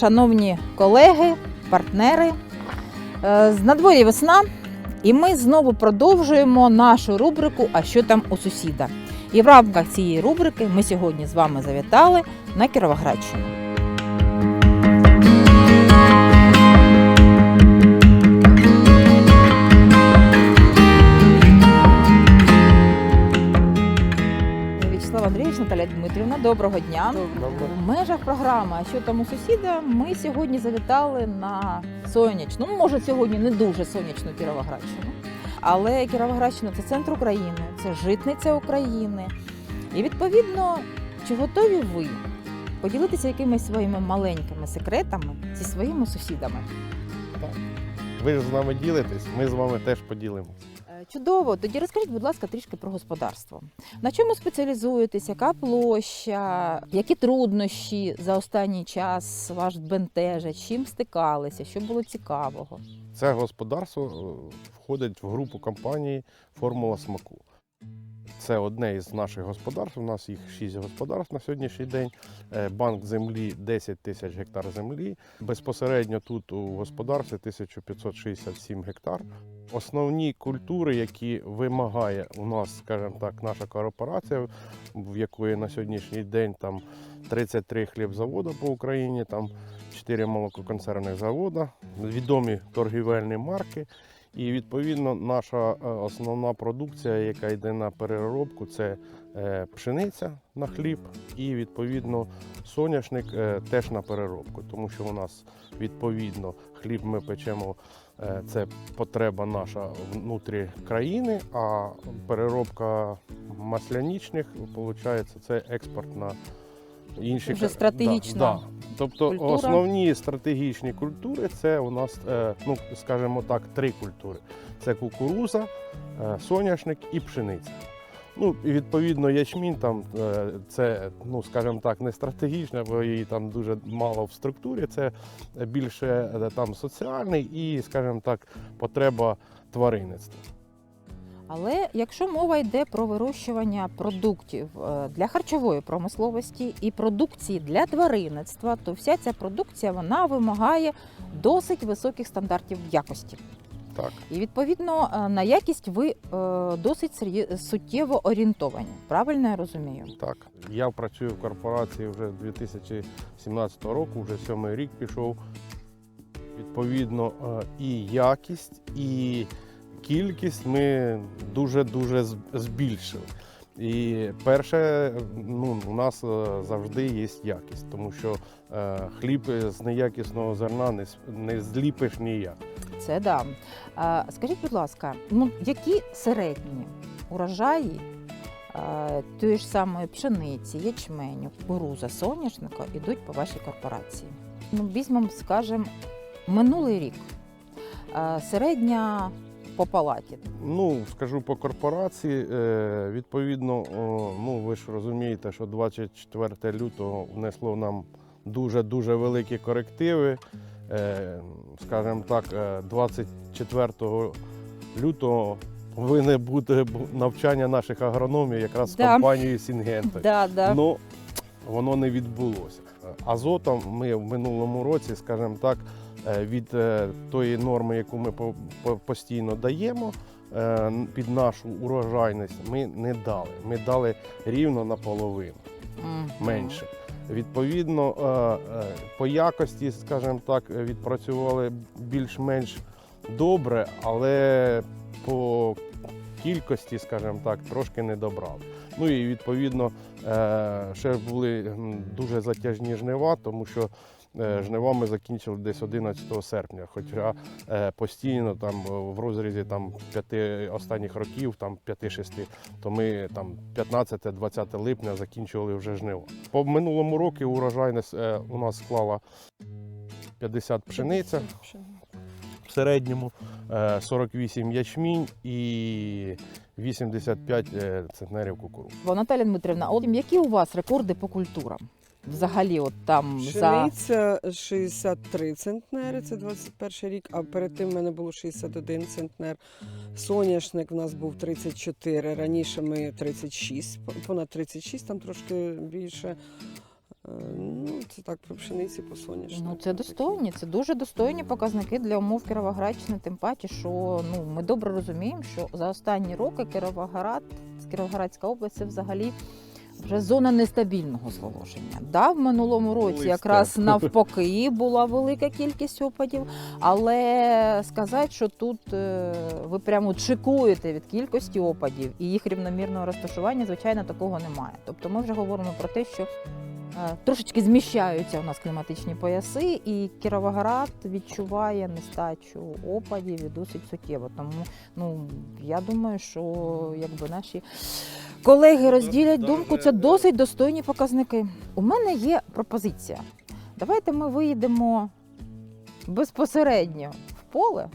шановні колеги, партнери. Е, З надворі весна, і ми знову продовжуємо нашу рубрику А що там у сусіда? І в рамках цієї рубрики ми сьогодні з вами завітали на Кіровоградщину. Доброго дня. В межах програми «А що там у сусіда ми сьогодні завітали на сонячну, ну може сьогодні не дуже сонячну Кіровоградщину. Але Кіровоградщина це центр України, це житниця України. І відповідно, чи готові ви поділитися якимись своїми маленькими секретами зі своїми сусідами? Ви ж з нами ділитесь, ми з вами теж поділимося. Чудово. Тоді розкажіть, будь ласка, трішки про господарство. На чому спеціалізуєтесь? Яка площа? Які труднощі за останній час вас бентежать? Чим стикалися? Що було цікавого? Це господарство е, входить в групу компанії Формула смаку. Це одне із наших господарств. У нас їх шість господарств на сьогоднішній день. Е, Банк землі 10 тисяч гектар землі. Безпосередньо тут у господарстві 1567 гектар. Основні культури, які вимагає у нас, скажімо так, наша корпорація, в якої на сьогоднішній день там 33 хлібзаводи по Україні, там 4 молококонцерних заводи, відомі торгівельні марки. І відповідно наша е, основна продукція, яка йде на переробку, це е, пшениця на хліб і відповідно соняшник е, теж на переробку, тому що у нас відповідно хліб ми печемо. Е, Це потреба наша внутрі країни, а переробка маслянічних, виходить, це експорт на інші Вже стратегічна Да, да. Тобто культура. основні стратегічні культури це у нас, е, ну скажімо так, три культури: це кукуруза, е, соняшник і пшениця. Ну і відповідно ячмінь там е, це, ну скажімо так, не стратегічна, бо її там дуже мало в структурі. Це більше е, там соціальний і, скажімо так, потреба тваринництва. Але якщо мова йде про вирощування продуктів е, для харчової промисловості і продукції для тваринництва, то вся ця продукція вона вимагає досить високих стандартів якості. Так. І відповідно е, на якість ви е, досить суттєво орієнтовані. Правильно я розумію? Так, я працюю в корпорації вже з 2017 року, вже сьомий рік пішов. Відповідно, е, і якість, і кількість ми дуже-дуже збільшили. І перше, ну, у нас завжди є якість, тому що е, хліб з неякісного зерна не, не зліпиш ніяк. Це да. Скажіть, будь ласка, ну які середні урожаї тої ж самої пшениці, ячменю, кукуруза, соняшника йдуть по вашій корпорації? Ну, візьмемо, скажімо, минулий рік. Середня по палаті. Ну, скажу по корпорації, е, відповідно, ну ви ж розумієте, що 24 лютого внесло нам дуже-дуже великі корективи. Е, Скажімо так, е, 24 лютого повинне бути навчання наших агрономів якраз з Да. компанією Сінгента. Да, да. Ну, воно не відбулося. Азотом ми в минулому році, скажімо так, е, від е, тої норми, яку ми по- по- постійно даємо е, під нашу урожайність, ми не дали. Ми дали рівно наполовину менше. Відповідно, е, е, по якості, скажімо так, відпрацювали більш-менш добре, але по кількості, скажімо так, трошки не добрали. Ну і відповідно е, ще були дуже затяжні жнива, тому що жнива ми закінчили десь 11 серпня. Хоча е, постійно там е, в розрізі там п'яти останніх років, там 5-6, то ми там 15-20 липня закінчували вже жнива. По минулому року урожайність е, у нас склала 50 пшениця в середньому, е, 48 ячмінь і 85 е, центнерів кукурудзи. Наталя Дмитрівна, от які у вас рекорди по культурам? Взагалі, от там за Пшениця 63 центнери, це 21 рік, а перед тим в мене було 61 центнер. Соняшник в нас був 34, раніше ми 36, понад 36, там трошки більше. Е, Ну, це так про пшениці по соняшнику. Ну це достойні, це дуже достойні показники для умов Кіровоградщини. Тим паче, що ну ми добре розуміємо, що за останні роки Кіровоград, Кіровоградська область це взагалі. Вже зона нестабільного зголошення. Да, в минулому році якраз навпаки була велика кількість опадів, але сказати, що тут е, ви прямо чекуєте від кількості опадів і їх рівномірного розташування, звичайно, такого немає. Тобто ми вже говоримо про те, що Е, Трошечки зміщаються у нас кліматичні пояси, і Кіровоград відчуває нестачу опадів і досить суттєво. Тому ну я думаю, що якби наші колеги розділять думку, це досить достойні показники. У мене є пропозиція. Давайте ми виїдемо безпосередньо в поле,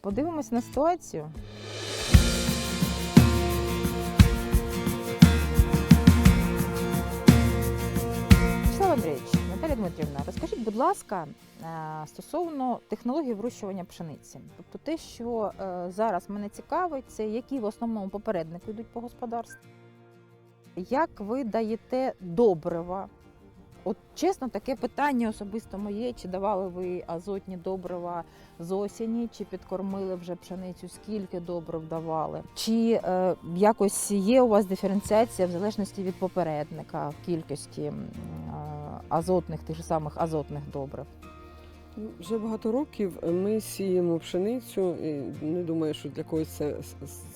подивимось на ситуацію. Вячеслав Андрійович, Наталя Дмитрівна, розкажіть, будь ласка, е, стосовно технології вирощування пшениці. Тобто те, що е, зараз мене цікавить, це які в основному попередники йдуть по господарству. Як ви даєте добрива? От чесно, таке питання особисто моє. Чи давали ви азотні добрива з осені, чи підкормили вже пшеницю, скільки добрив давали? Чи е, якось є у вас диференціація в залежності від попередника в кількості азотних, тих же самих азотних добрив? Вже багато років ми сіємо пшеницю. І не думаю, що для когось це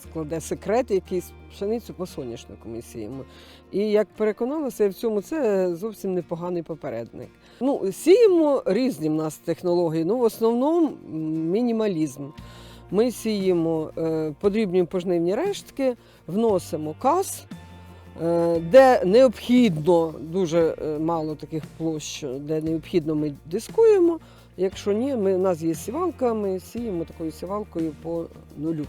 складе секрет, якийсь пшеницю по соняшнику ми сіємо. І як переконалася, я в цьому це зовсім непоганий попередник. Ну, сіємо різні в нас технології. Ну, в основному мінімалізм. Ми сіємо е, подрібні пожнивні рештки, вносимо каз. Е, Де необхідно дуже е, мало таких площ, де необхідно, ми дискуємо. Якщо ні, ми, у нас є сівалка, ми сіємо такою сівалкою по нулю.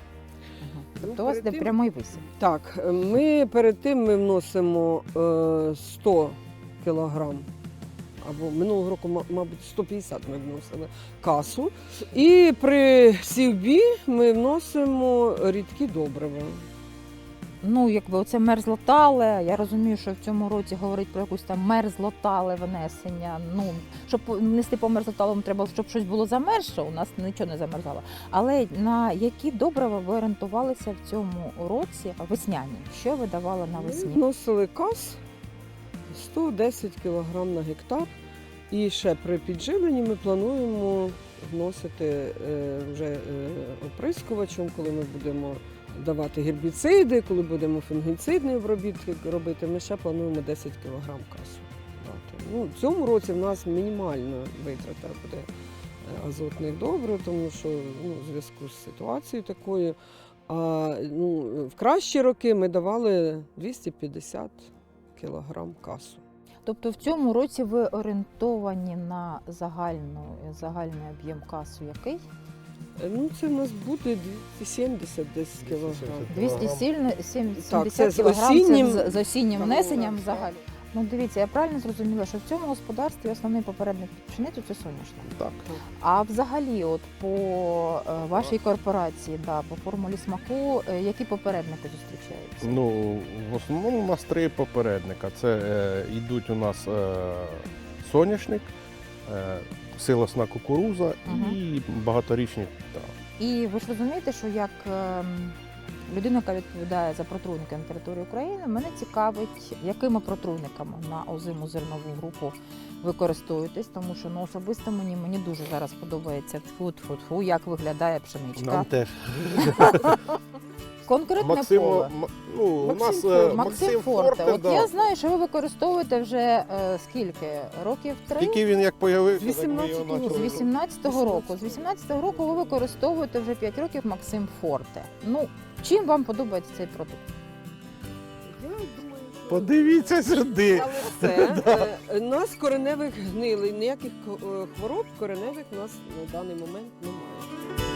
Тобто у вас тим- прямий висів. Так, е, ми перед тим ми вносимо е, 100 кілограм, або минулого року, ма- мабуть, 150 ми вносили касу. І при сівбі ми вносимо рідкі добрива. Ну, якби оце мерзлотале. Я розумію, що в цьому році говорить про якусь там мерзлотале внесення. Ну, щоб нести по мерзлоталому, треба, щоб щось було замерзше, у нас нічого не замерзало. Але на які добрива ви орієнтувалися в цьому році весняні? Що ви давали Ми навесні? вносили кас 110 кг на гектар. І ще при підживленні ми плануємо вносити е, вже е, оприскувачем, коли ми будемо давати гербіциди, коли будемо фунгіцидний обробітки робити, ми ще плануємо 10 кг касу. дати. Ну, в цьому році в нас мінімальна витрата буде е, азотних добрив, тому що ну, в зв'язку з ситуацією такою. А ну, в кращі роки ми давали 250 кілограм касу. Тобто в цьому році ви орієнтовані на загальну, загальний об'єм касу який? Ну, це в нас буде 270 десь кілограм. 270 Так, це з кілограм осіннім- це з, з осіннім внесенням взагалі. Ну дивіться, я правильно зрозуміла, що в цьому господарстві основний попередник пшеницю це соняшник. Так. А взагалі, от по е, вашій корпорації, да, по формулі смаку, е, які попередники зустрічаються? Ну, в основному у нас три попередника. Це е, йдуть у нас е, соняшник, е, силосна кукуруза Мгм. і багаторічні та. І ви ж розумієте, що як ем, людина, яка відповідає за протруйники на території України, мене цікавить, якими протруйниками на озиму зернову групу ви користуєтесь, тому що ну особисто мені мені дуже зараз подобається фу-фу-фу, як виглядає пшеничка. Нам теж. Конкретне Максимо, поле. М- ну, у Максим нас е, Максим Форте. От да. я знаю, що ви використовуєте вже е, скільки? Років три? Тільки він як появився, З так ми 18 його року. З почали. 18-го року. З 18-го року ви використовуєте вже 5 років Максим Форте. Ну, чим вам подобається цей продукт? Я думаю, що Подивіться сюди. Але це е, у нас кореневих гнилий, ніяких е, хвороб кореневих у нас на даний момент немає.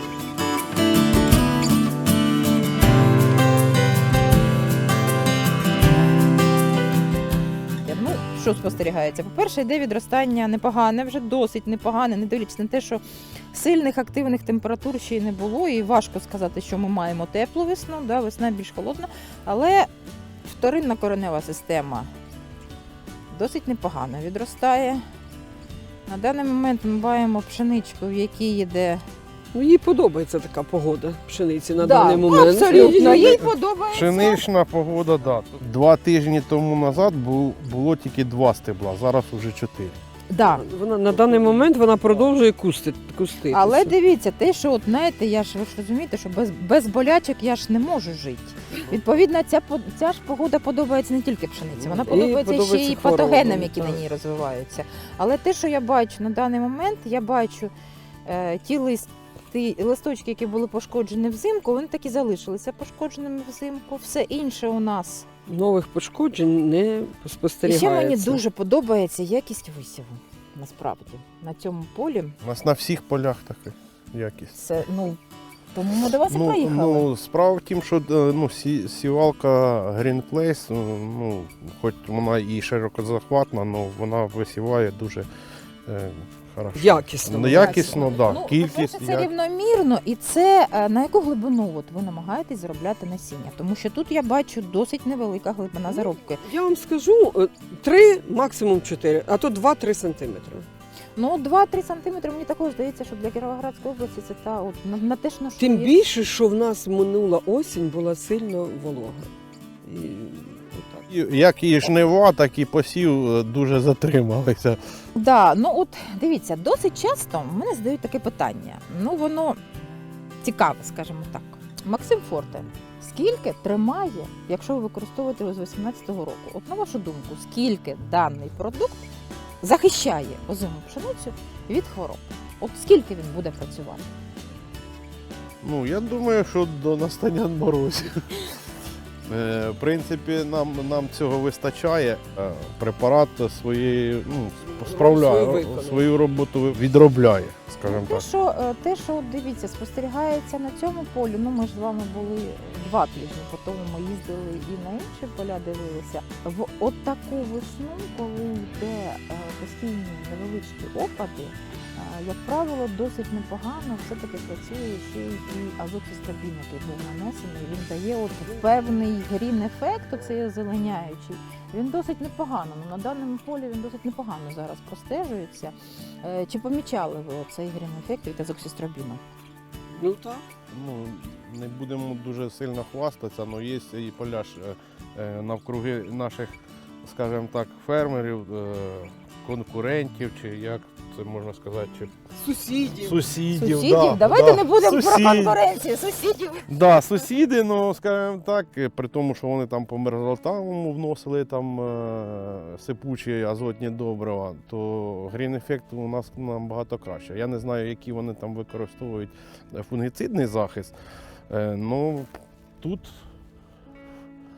Що спостерігається? По-перше, йде відростання непогане, вже досить непогане, не дивлячись на те, що сильних активних температур ще й не було, і важко сказати, що ми маємо теплу весну, да, весна більш холодна, але вторинна коренева система досить непогано відростає. На даний момент ми маємо пшеничку, в якій йде Ну, їй подобається така погода пшениці на Да, даний момент. Абсолютно, їй подобається. Пшенична погода, да. Два тижні тому назад бу- було тільки два стебла, зараз вже чотири. Да. Вона на даний момент вона продовжує кусти, куститися. Але дивіться, те, що от знаєте, я ж ви ж розумієте, що без, без болячок я ж не можу жити. Відповідно, ця по- ця ж погода подобається не тільки пшениці, вона І подобається, ще подобається й патогенам, хворобам, які на ній розвиваються. Але те, що я бачу на даний момент, я бачу е, ті листи, листочки, які були пошкоджені взимку, вони так і залишилися пошкодженими взимку. Все інше у нас. нових пошкоджень не І ще мені дуже подобається якість висіву. Насправді на цьому полі У нас на всіх полях така якість. це ну тому ми до вас і Ну, приїхали. ну, справа в тім, що е, ну, сі, сівалка Green Place, ну, хоч вона і широкозахватна, але вона висіває дуже е, хорошо. Якісно. Ну, якісно, так. Да. Ну, Кількість. по-перше, це як- рівномірно, і це е, на яку глибину от ви намагаєтесь заробляти насіння? Тому що тут я бачу досить невелика глибина Ну, заробки. Я вам скажу, е, три, максимум чотири, а то два-три сантиметри. Ну, 2-3 сантиметри, мені також здається, що для Кіровоградської області це та от на, на те, що на що Тим є. більше, що в нас минула осінь була сильно волога. І- Як і жнива, так і посів е, дуже затрималися. Да, ну от дивіться, досить часто мене задають таке питання. Ну воно цікаве, скажімо так. Максим Форте, скільки тримає, якщо ви використовуєте його з 18-го року? От на вашу думку, скільки даний продукт захищає озиму пшеницю від хвороб? От скільки він буде працювати? Ну, я думаю, що до настання морозів. Е, В принципі, нам, нам цього вистачає. Е, Препарат своєї, ну, справляє, Свою свою роботу відробляє, скажімо Те, так. що, е, те, що дивіться, спостерігається на цьому полі. Ну ми ж з вами були два тижні, по тому ми їздили і на інші поля дивилися. В от весну, коли йде постійні невеличкі опади, як правило, досить непогано все-таки працює ще й і азоцистабін, який був нанесений. Він дає от певний грін ефект, оцей озеленяючий. Він досить непогано. Ну, на даному полі він досить непогано зараз простежується. Е, Чи помічали ви цей грін ефект від азоксістробіну? Ну так. Ну, не будемо дуже сильно хвастатися, але є і поля е, е, навкруги наших, скажімо так, фермерів, конкурентів, чи як це можна сказати, чи Сусідів. сусідів. Сусідів? да, Давайте да, не будемо сусід- про конкуренцію. Сусідів. Да, сусіди, ну скажімо так, е, при тому, що вони там по мерзлотавому вносили там е, сипучі азотні добрива, то грін ефект у нас набагато краще. Я не знаю, які вони там використовують е, фунгіцидний захист. Е, ну тут,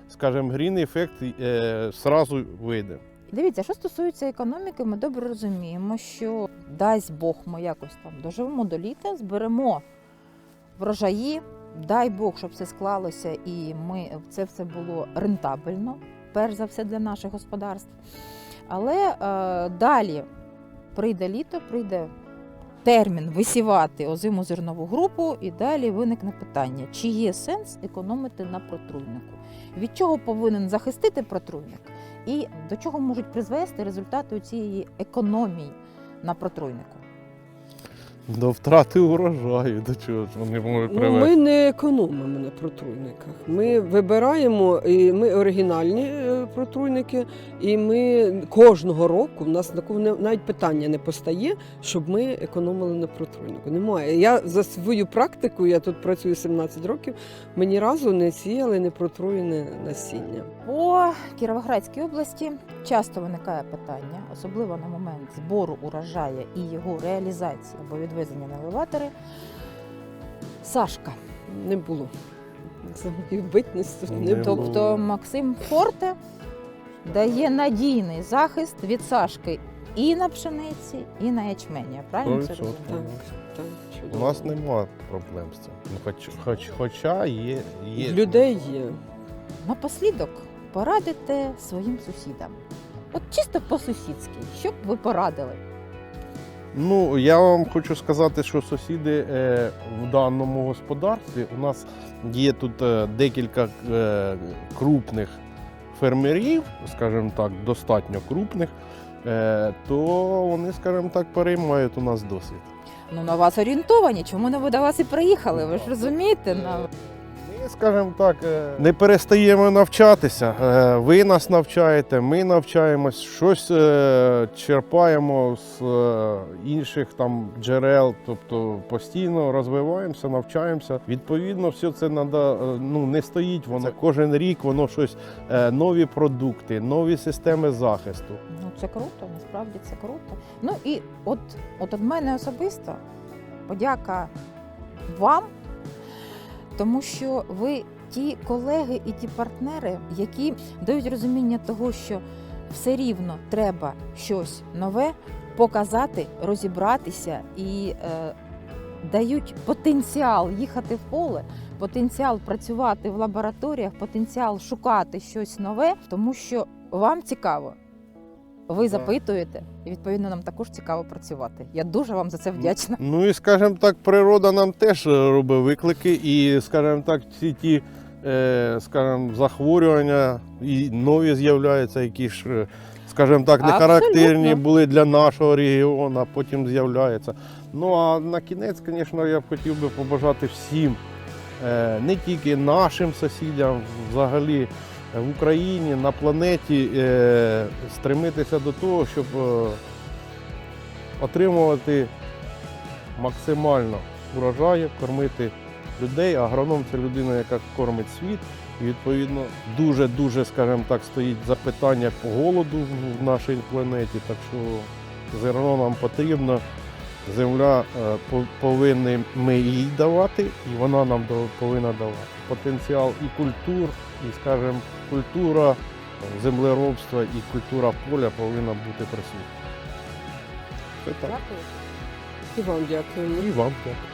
скажімо, грін ефект е, сразу вийде. Дивіться, що стосується економіки, ми добре розуміємо, що дасть Бог ми якось там доживемо до літа, зберемо врожаї, дай Бог, щоб все склалося і ми це все було рентабельно, перш за все для наших господарств. Але е, далі прийде літо, прийде термін висівати озиму зернову групу, і далі виникне питання, чи є сенс економити на протруйнику? Від чого повинен захистити протруйник? І до чого можуть призвести результати цієї економії на протруйнику? До втрати урожаю, до чого ж вони можуть Ну, ми не економимо на протруйниках. Ми вибираємо, і ми оригінальні е, протруйники, і ми кожного року в нас такого не- навіть питання не постає, щоб ми економили на протруйнику. Немає. Я за свою практику, я тут працюю 17 років, ми ні разу не сіяли непротруєне насіння. По Кіровоградській області часто виникає питання, особливо на момент збору урожаю і його реалізації або відвезення на елеватори. Сашка. Не було. За битність не, Не було. Тобто Максим Форте дає надійний захист від Сашки і на пшениці, і на ячмені. Я правильно це 100%. розумію? Так, У чудово. нас немає проблем з цим. Ну, хоч, хоч, хоча є, є. Людей є. Напослідок порадите своїм сусідам. От чисто по-сусідськи, що б ви порадили? Ну, я вам хочу сказати, що сусіди е, в даному господарстві у нас є тут е, декілька е, крупних фермерів, скажімо так, достатньо крупних, е, то вони, скажімо так, переймають у нас досвід. Ну на вас орієнтовані. Чому не ви до вас і приїхали? Ви ж розумієте? Ну, Ми, скажімо так, е, не перестаємо навчатися. Е, Ви нас навчаєте, ми навчаємось, щось е, черпаємо з інших там джерел, тобто постійно розвиваємося, навчаємося. Відповідно, все це надо, ну, не стоїть воно. Кожен рік воно щось, нові продукти, нові системи захисту. Ну, це круто, насправді це круто. Ну і от, от від мене особисто подяка вам, тому що ви ті колеги і ті партнери, які дають розуміння того, що все рівно треба щось нове показати, розібратися і е, дають потенціал їхати в поле, потенціал працювати в лабораторіях, потенціал шукати щось нове, тому що вам цікаво. Ви запитуєте, і відповідно нам також цікаво працювати. Я дуже вам за це вдячна. Ну і скажімо так, природа нам теж е, робить виклики, і, скажімо так, всі ті, е, скажімо, захворювання і нові з'являються, які ж, е, скажімо так, не характерні були для нашого регіону, а потім з'являються. Ну а на кінець, звісно, я б хотів би побажати всім, не тільки нашим сусідям, взагалі в Україні, на планеті, е, стремитися до того, щоб е, отримувати максимально урожаю, кормити людей. Агроном це людина, яка кормить світ. І відповідно дуже-дуже, скажімо так, стоїть запитання по голоду в нашій планеті. Так що зерно нам потрібно. Земля е, по- повинні ми їй давати, і вона нам повинна давати. Потенціал і культур, і, скажімо, культура землеробства і культура поля повинна бути присутня. Це так. Дякую. І вам дякую. І вам дякую.